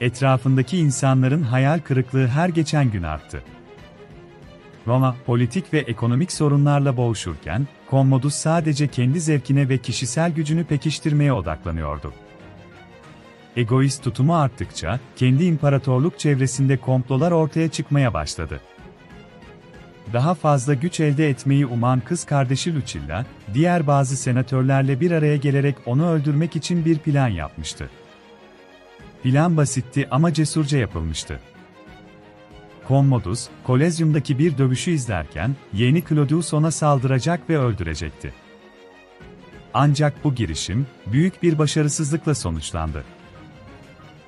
etrafındaki insanların hayal kırıklığı her geçen gün arttı. Roma, politik ve ekonomik sorunlarla boğuşurken, Commodus sadece kendi zevkine ve kişisel gücünü pekiştirmeye odaklanıyordu. Egoist tutumu arttıkça, kendi imparatorluk çevresinde komplolar ortaya çıkmaya başladı. Daha fazla güç elde etmeyi uman kız kardeşi Lucilla, diğer bazı senatörlerle bir araya gelerek onu öldürmek için bir plan yapmıştı. Plan basitti ama cesurca yapılmıştı. Commodus, Kolezyum'daki bir dövüşü izlerken, yeğeni Claudius ona saldıracak ve öldürecekti. Ancak bu girişim, büyük bir başarısızlıkla sonuçlandı.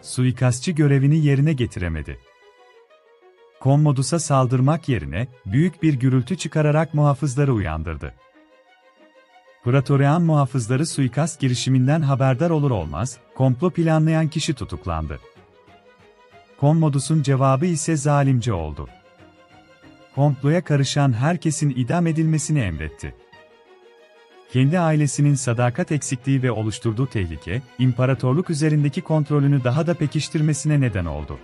Suikastçı görevini yerine getiremedi. Commodus'a saldırmak yerine, büyük bir gürültü çıkararak muhafızları uyandırdı. Praetorian muhafızları suikast girişiminden haberdar olur olmaz, komplo planlayan kişi tutuklandı. Commodus'un cevabı ise zalimce oldu. Komploya karışan herkesin idam edilmesini emretti. Kendi ailesinin sadakat eksikliği ve oluşturduğu tehlike, imparatorluk üzerindeki kontrolünü daha da pekiştirmesine neden oldu.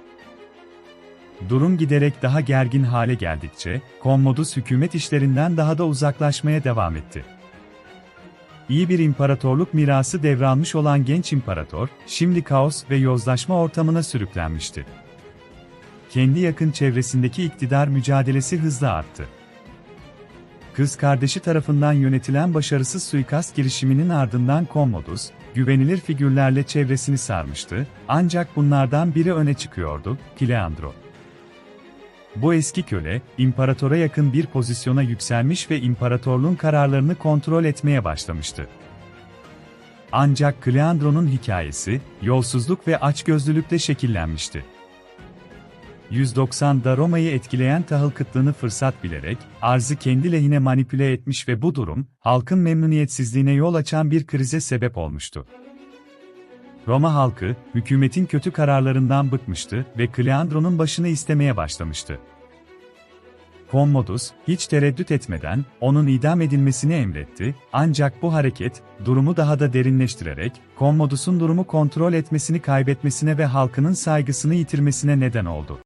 Durum giderek daha gergin hale geldikçe, Commodus hükümet işlerinden daha da uzaklaşmaya devam etti. İyi bir imparatorluk mirası devralmış olan genç imparator, şimdi kaos ve yozlaşma ortamına sürüklenmişti. Kendi yakın çevresindeki iktidar mücadelesi hızla arttı. Kız kardeşi tarafından yönetilen başarısız suikast girişiminin ardından Commodus, güvenilir figürlerle çevresini sarmıştı, ancak bunlardan biri öne çıkıyordu, Cleandro. Bu eski köle, imparatora yakın bir pozisyona yükselmiş ve imparatorluğun kararlarını kontrol etmeye başlamıştı. Ancak Cleandro'nun hikayesi, yolsuzluk ve açgözlülükle şekillenmişti. 190'da Roma'yı etkileyen tahıl kıtlığını fırsat bilerek, arzı kendi lehine manipüle etmiş ve bu durum, halkın memnuniyetsizliğine yol açan bir krize sebep olmuştu. Roma halkı, hükümetin kötü kararlarından bıkmıştı ve Cleandro'nun başını istemeye başlamıştı. Commodus, hiç tereddüt etmeden, onun idam edilmesini emretti, ancak bu hareket, durumu daha da derinleştirerek, Commodus'un durumu kontrol etmesini kaybetmesine ve halkının saygısını yitirmesine neden oldu.